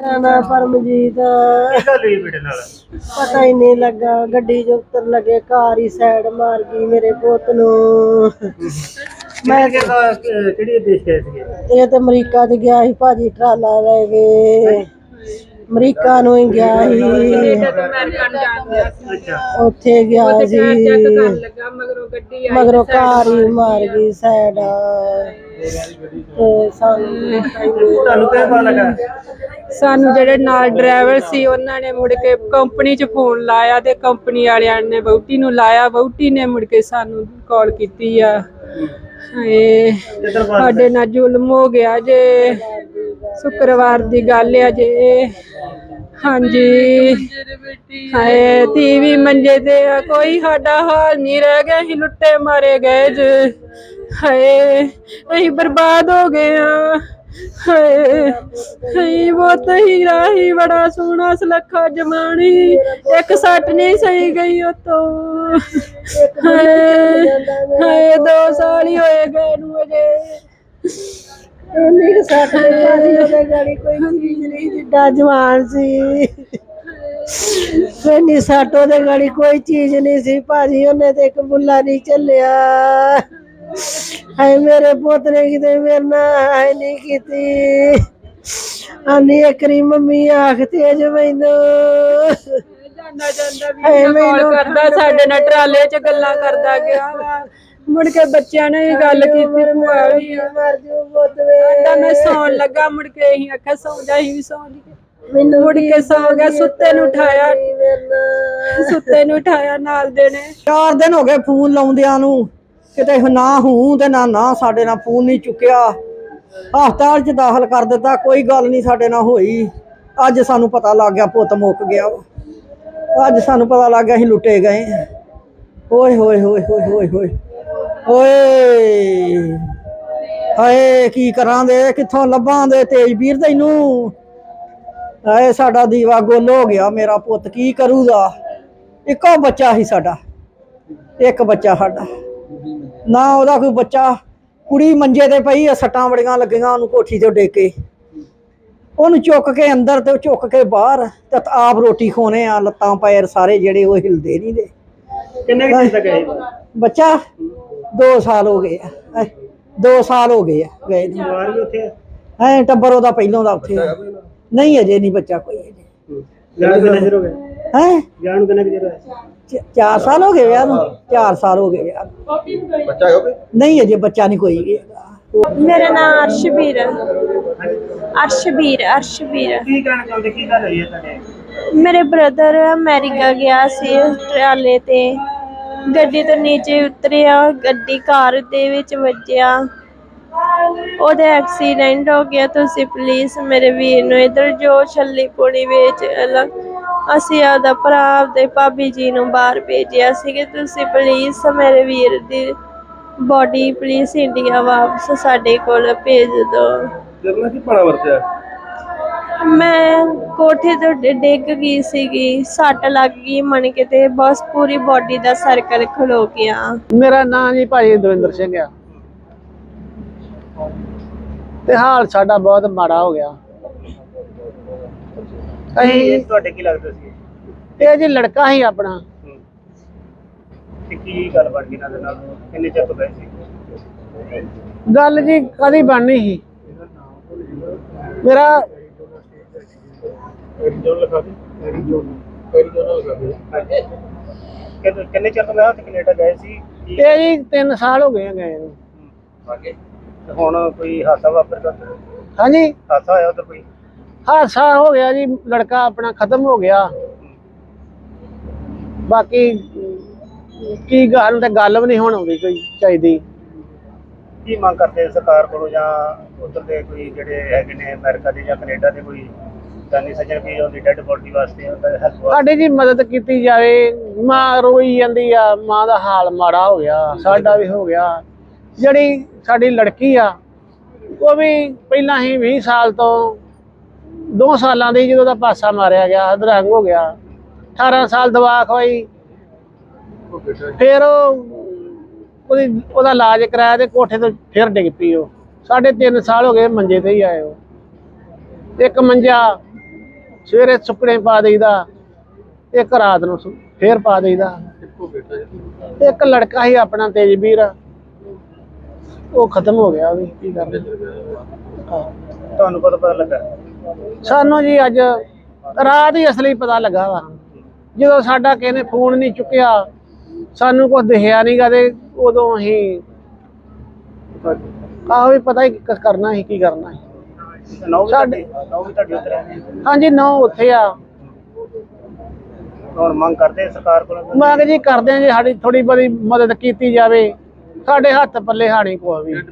ਮੇਰਾ ਨਾਮ ਪਰਮਜੀਤ। ਕੀ ਗੱਲ ਹੋਈ ਬੇਟੇ ਨਾਲ? ਪਤਾ ਹੀ ਨਹੀਂ ਲੱਗਾ ਗੱਡੀ ਜੋ ਉੱਤਰ ਲਗੇ ਕਾਰ ਹੀ ਸਾਈਡ ਮਾਰ ਗਈ ਮੇਰੇ ਪੁੱਤ ਨੂੰ। ਮੈਂ ਕਿਹਾ ਕਿਹੜੀ ਦੇਸ਼ ਗਏ ਸੀਗੇ? ਇਹ ਤੇ ਅਮਰੀਕਾ ਚ ਗਿਆ ਸੀ ਭਾਜੀ ਟਰਾਲਾ ਲੈ ਕੇ। ਅਮਰੀਕਾ ਨੂੰ ਹੀ ਗਿਆ ਸੀ। ਅੱਛਾ ਉੱਥੇ ਗਿਆ ਸੀ। ਮਗਰੋਂ ਕਾਰ ਹੀ ਮਾਰ ਗਈ ਸਾਈਡ। ਤੇ ਸਾਨੂੰ ਤੁਹਾਨੂੰ ਕਿਵੇਂ ਪਤਾ ਲੱਗਾ? ਸਾਨੂੰ ਜਿਹੜੇ ਨਾਲ ਡਰਾਈਵਰ ਸੀ ਉਹਨਾਂ ਨੇ ਮੁੜ ਕੇ ਕੰਪਨੀ 'ਚ ਫੋਨ ਲਾਇਆ ਤੇ ਕੰਪਨੀ ਵਾਲਿਆਂ ਨੇ ਵਹੁਟੀ ਨੂੰ ਲਾਇਆ। ਵਹੁਟੀ ਨੇ ਮੁੜ ਕੇ ਸਾਨੂੰ ਕਾਲ ਕੀਤੀ ਆ। ਬਾਹਰ ਸਾਡੇ ਨਾਲ ਜ਼ੁਲਮ ਹੋ ਗਿਆ ਜੇ। ਸ਼ੁੱਕਰਵਾਰ ਦੀ ਗੱਲ ਆ ਜੇ। ਹਾਂਜੀ। ਹਾਏ ਟੀਵੀ ਮੰਜੇ ਤੇ ਆ ਕੋਈ ਸਾਡਾ ਹਾਲ ਨਹੀਂ ਰਹਿ ਗਿਆ ਅਸੀਂ ਲੁੱਟੇ ਮਾਰੇ ਗਏ ਜੇ। ਹਾਏ, ਅਸੀਂ ਬਰਬਾਦ ਹੋ ਗਏ ਆ। ਹਾਏ ਹਾਏ ਬਹੁਤ ਹੀ ਰਾਹੀ, ਬੜਾ ਸੋਹਣਾ ਸੁਲੱਖਾ ਜਮਾਣੀ ਇੱਕ ਸੱਟ ਨਹੀਂ ਸਹੀ ਗਈ ਉਤੋਂ। ਹਾਏ ਹਾਏ, ਦੋ ਸਾਲ ਹੀ ਹੋਏ ਗਏ ਨੂੰ ਅਜੇ। ਕੁ ਸੱਟ ਉਹਦੇ ਗਾੜੀ ਕੋਈ ਚੀਜ਼ ਨਹੀਂ ਜਿੱਡਾ ਜਵਾਨ ਸੀ। ਇੰਨੀ ਸੱਟ ਉਹਦੇ ਗਾੜੀ ਕੋਈ ਚੀਜ਼ ਨਹੀਂ ਸੀ ਭਾਜੀ ਉਹਨੇ ਤੇ ਇੱਕ ਬੁੱਲਾ ਨਹੀਂ ਚੱਲਿਆ। ਹਾਏ ਮੇਰੇ ਪੁੱਤ ਨੇ ਕਿਤੇ ਮੇਰੇ ਨਾਲ ਹਾਏ ਨਹੀਂ ਕੀਤੀ। ਆਨੀ ਅਕਰੀ ਮੰਮੀ ਆਖ ਤੇਜ ਮੈਨੂੰ। ਜਾਂਦਾ ਜਾਂਦਾ ਵੀ ਕਾਲ ਕਰਦਾ ਸਾਡੇ ਨਾਲ ਟਰਾਲੇ 'ਚ ਗੱਲਾਂ ਕਰਦਾ ਗਿਆ ਵਾ। ਮੁੜ ਕੇ ਬੱਚਿਆਂ ਨੇ ਵੀ ਗੱਲ ਕੀਤੀ ਭੂਆ ਵੀ ਮਰ ਜੂ ਪੁੱਤ ਵੇ। ਕਹਿੰਦਾ ਮੈਂ ਸੌਣ ਲੱਗਾ ਮੁੜ ਕੇ ਅਸੀਂ ਆਖਿਆ ਸੌਂ ਜਾ ਅਸੀਂ ਵੀ ਸੌਂ ਗਏ ਮੈਨੂੰ ਮੁੜ ਕੇ ਸੌਂ ਗਿਆ ਸੁੱਤੇ ਨੂੰ ਉਠਾਇਆ। ਸੁੱਤੇ ਨੂੰ ਉਠਾਇਆ ਨਾਲ ਦੇ ਨੇ। ਚਾਰ ਦਿਨ ਹੋ ਗਏ ਫੋਨ ਲਾਉਂਦਿਆਂ ਨੂੰ। ਕਿਤੇ ਨਾ ਹੂੰ ਤੇ ਨਾ ਨਾ ਸਾਡੇ ਨਾਲ ਫੋਨ ਨਹੀਂ ਚੁੱਕਿਆ। ਹਸਪਤਾਲ 'ਚ ਦਾਖਲ ਕਰ ਦਿੱਤਾ ਕੋਈ ਗੱਲ ਨਹੀਂ ਸਾਡੇ ਨਾਲ ਹੋਈ। ਅੱਜ ਸਾਨੂੰ ਪਤਾ ਲੱਗ ਗਿਆ ਪੁੱਤ ਮੁੱਕ ਗਿਆ ਵਾ। ਅੱਜ ਸਾਨੂੰ ਪਤਾ ਲੱਗ ਗਿਆ ਅਸੀਂ ਲੁੱਟੇ ਗਏ। ਓਏ ਹੋਏ ਹੋਏ ਹੋਏ ਹੋਏ ਹੋਏ। ਓਏ। ਹਾਏ ਕੀ ਕਰਾਂ ਦੇ? ਕਿੱਥੋਂ ਲੱਭਾਂ ਦੇ ਤੇਜ ਵੀਰ ਤੈਨੂੰ? ਹਾਏ ਸਾਡਾ ਦੀਵਾ ਗੁੱਲ ਹੋ ਗਿਆ ਮੇਰਾ ਪੁੱਤ ਕੀ ਕਰੂਗਾ? ਇੱਕੋ ਬੱਚਾ ਸੀ ਸਾਡਾ ਇੱਕ ਬੱਚਾ ਸਾਡਾ। ਨਾ ਉਹਦਾ ਕੋਈ ਬੱਚਾ ਕੁੜੀ ਮੰਜੇ ਤੇ ਪਈ ਆ ਸੱਟਾਂ ਬੜੀਆਂ ਲੱਗੀਆਂ ਉਹਨੂੰ ਕੋਠੀ ਤੋਂ ਡੇ ਕੇ। ਉਹਨੂੰ ਚੁੱਕ ਕੇ ਅੰਦਰ ਤੇ ਚੁੱਕ ਕੇ ਬਾਹਰ ਤੇ ਆਪ ਰੋਟੀ ਖੋਨੇ ਆ ਲੱਤਾਂ ਪੈਰ ਸਾਰੇ ਜਿਹੜੇ ਉਹ ਹਿਲਦੇ ਨਹੀਂ ਦੇ। ਕਿੰਨੇ ਕੁ ਤੱਕ ਗਏ ਬੱਚਾ 2 ਸਾਲ ਹੋ ਗਏ ਆ। 2 ਸਾਲ ਹੋ ਗਏ ਆ ਗਏ ਨੂੰ। ਪਰਿਵਾਰ ਵੀ ਉੱਥੇ ਹੈ ਐ ਟੱਬਰ ਉਹਦਾ ਪਹਿਲੋਂ ਦਾ ਉੱਥੇ ਆ। ਨਹੀਂ ਅਜੇ ਨਹੀਂ ਬੱਚਾ ਕੋਈ ਅਜੇ। ਜਾਣ ਕਿੰਨੇ ਚਿਰ ਹੋ ਗਿਆ ਹੈ? ਜਾਣ ਨੂੰ ਕਿੰਨੇ ਕੁ ਚਿਰ ਹੋਇਆ? 4 ਸਾਲ ਹੋ ਗਏ ਵਿਆਹ ਨੂੰ। 4 ਸਾਲ ਹੋ ਗਏ ਵਿਆਹ ਨੂੰ। ਬੱਚਾ ਹੋ ਗਿਆ ਨਹੀਂ ਅਜੇ ਬੱਚਾ ਨਹੀਂ ਕੋਈ ਹੈਗਾ। ਮੇਰਾ ਨਾਮ ਅਰਸ਼ਬੀਰ ਅਰਸ਼ਬੀਰ ਅਰਸ਼ਬੀਰ ਕੀ ਕਹਿਣਾ ਚਾਹੁੰਦੇ? ਕੀ ਗੱਲ ਹੋਈ ਹੈ ਤੁਹਾਡੇ? ਮੇਰੇ ਬ੍ਰਦਰ ਅਮਰੀਕਾ ਗਿਆ ਸੀ ਟਰਾਲੇ ਤੇ। ਗੱਡੀ ਤੋਂ ਨੀਚੇ ਉਤਰਿਆ, ਗੱਡੀ ਕਾਰ ਦੇ ਵਿੱਚ ਵੱਜਿਆ। ਉਹਦਾ ਐਕਸੀਡੈਂਟ ਹੋ ਗਿਆ। ਤੁਸੀਂ ਪਲੀਜ਼ ਮੇਰੇ ਵੀਰ ਨੂੰ ਇਧਰ ਜੋ ਛੱਲੀ ਪੁਣੀ ਵਿੱਚ ਅਸੀਂ ਆਪਦਾ ਭਰਾ ਆਪਦੇ ਭਾਬੀ ਜੀ ਨੂੰ ਬਾਹਰ ਭੇਜਿਆ ਸੀ ਕਿ ਤੁਸੀਂ ਪਲੀਜ਼ ਮੇਰੇ ਵੀਰ ਦੀ ਬੋਡੀ ਪਲੀਜ਼ ਇੰਡੀਆ ਵਾਪਸ ਸਾਡੇ ਕੋਲ ਭੇਜ ਦਿਓ। ਜਰਨਾ ਕੀ ਪਾਣਾ ਵਰਤਿਆ? ਮੈਂ ਕੋਠੇ ਤੋਂ ਡਿ- ਡਿੱਗ ਗਈ ਸੀਗੀ ਸੱਟ ਲੱਗ ਗਈ ਮਣ ਕੇ ਤੇ ਬਸ ਪੂਰੀ ਬਾਡੀ ਦਾ ਸਰਕਲ ਖਲੋ ਗਿਆ। ਮੇਰਾ ਨਾਮ ਜੀ ਭਾਈ ਦਵਿੰਦਰ ਸਿੰਘ ਆ। ਤੇ ਹਾਲ ਸਾਡਾ ਬਹੁਤ ਮਾੜਾ ਹੋ ਗਿਆ। ਅਸੀਂ ਤੁਹਾਡੇ ਕੀ ਲੱਗਦਾ ਸੀ? ਇਹ ਜੀ ਲੜਕਾ ਹੀ ਆਪਣਾ। ਹੂੰ। ਤੇ ਕੀ ਗੱਲ ਬਣ ਗਈ ਨਾਲ ਨਾਲ? ਕਿੰਨੇ ਚਿਰ ਤੋਂ ਗਏ ਸੀ? ਗੱਲ ਜੀ ਕਦੀ ਬਣਨੀ ਸੀ। ਮੇਰਾ ਜੋ ਲਿਖਾ ਦੇ। ਕਿੰਨੇ ਕਿੰਨੇ ਚਿਰ ਤੋਂ ਮੈਂ ਉੱਥੇ ਕੈਨੇਡਾ ਗਏ ਸੀ? ਕੀ ਇਹ ਜੀ 3 ਸਾਲ ਹੋ ਗਏ ਆ ਗਏ ਨੂੰ। ਤੇ ਹੁਣ ਕੋਈ ਹਾਦਸਾ ਵਾਪਰ ਗਿਆ? ਹਾਂਜੀ। ਹਾਦਸਾ ਹੋਇਆ ਉਧਰ ਕੋਈ? ਹਾਦਸਾ ਹੋ ਗਿਆ ਜੀ ਲੜਕਾ ਆਪਣਾ ਖਤਮ ਹੋ ਗਿਆ। ਬਾਕੀ ਕੀ ਗੱਲ ਤੇ ਗੱਲ ਵੀ ਨਹੀਂ ਹੁਣ ਆਉਂਦੀ ਕੋਈ ਚਾਹੀਦੀ। ਕੀ ਮੰਗ ਕਰਦੇ ਸਰਕਾਰ ਕੋਲੋਂ ਜਾਂ ਉਧਰ ਦੇ ਕੋਈ ਜਿਹੜੇ ਹੈਗੇ ਨੇ ਅਮਰੀਕਾ ਦੇ ਜਾਂ ਕੈਨੇਡਾ ਦੇ ਕੋਈ ਜਾਨੀ ਸੱਜਣ ਵੀ ਉਹਦੀ ਡੈੱਡ ਬੋਡੀ ਵਾਸਤੇ ਉਹਦਾ ਹੈਲਪ ਸਾਡੀ ਜੀ ਮਦਦ ਕੀਤੀ ਜਾਵੇ, ਮਾਂ ਰੋਈ ਜਾਂਦੀ ਆ, ਮਾਂ ਦਾ ਹਾਲ ਮਾੜਾ ਹੋ ਗਿਆ, ਸਾਡਾ ਵੀ ਹੋ ਗਿਆ। ਜਿਹੜੀ ਸਾਡੀ ਲੜਕੀ ਆ, ਉਹ ਵੀ ਪਹਿਲਾਂ ਹੀ 20 ਸਾਲ ਤੋਂ 2 ਸਾਲਾਂ ਦੀ ਜਦੋਂ ਦਾ ਪਾਸਾ ਮਾਰਿਆ ਗਿਆ, ਅਧਰੰਗ ਹੋ ਗਿਆ 18 ਸਾਲ ਦਵਾ ਖਵਾਈ। ਫਿਰ ਉਹਦੀ, ਉਹਦਾ ਇਲਾਜ ਕਰਾਇਆ ਤੇ ਕੋਠੇ ਤੋਂ ਫਿਰ ਡਿੱਗ ਪਈ ਉਹ। ਸਾਢੇ ਤਿੰਨ ਸਾਲ ਹੋ ਗਏ ਮੰਜੇ ਤੇ ਹੀ ਆਏ ਉਹ। ਇੱਕ ਮੰਜਾ ਸਵੇਰੇ ਸੁੱਕਣੇ ਪਾ ਦੇਈਦਾ ਇੱਕ ਰਾਤ ਨੂੰ ਫੇਰ ਪਾ ਦੇਈਦਾ। ਇੱਕ ਲੜਕਾ ਸੀ ਆਪਣਾ ਤੇਜਵੀਰ ਉਹ ਖਤਮ ਹੋ ਗਿਆ ਵੀ ਕੀ ਕਰਦੇ ਤੁਹਾਨੂੰ ਕਦੋਂ ਪਤਾ ਲੱਗਾ? ਸਾਨੂੰ ਜੀ ਅੱਜ ਰਾਤ ਹੀ ਅਸਲੀ ਪਤਾ ਲੱਗਾ ਵਾ। ਜਦੋਂ ਸਾਡਾ ਕਿਸੇ ਨੇ ਫੋਨ ਨਹੀਂ ਚੁੱਕਿਆ ਸਾਨੂੰ ਕੁਝ ਦਿਖਿਆ ਨਹੀਂਗਾ ਤੇ ਉਦੋਂ ਅਸੀਂ ਆਹ ਵੀ ਪਤਾ ਹੀ ਕਰਨਾ ਸੀ ਕੀ ਕਰਨਾ ਸੀ। ਨੌ ਵੀ ਸਾਡੇ- ਤੁਹਾਡੀ ਨੌ ਵੀ ਤੁਹਾਡੀ ਉੱਧਰ ਹੈ। ਹਾਂਜੀ ਨੌ ਉੱਥੇ ਆ। ਹੁਣ ਮੰਗ ਕਰਦੇ ਸਰਕਾਰ ਕੋਲੋਂ ਮੰਗ ਜੀ ਕਰਦੇ ਆ ਜੀ ਸਾਡੀ ਥੋੜੀ ਬੜੀ ਮਦਦ ਕੀਤੀ ਜਾਵੇ। ਸਾਡੇ ਹੱਥ ਪੱਲੇ ਹਾਣੀ ਕੋਈ ਵੀ।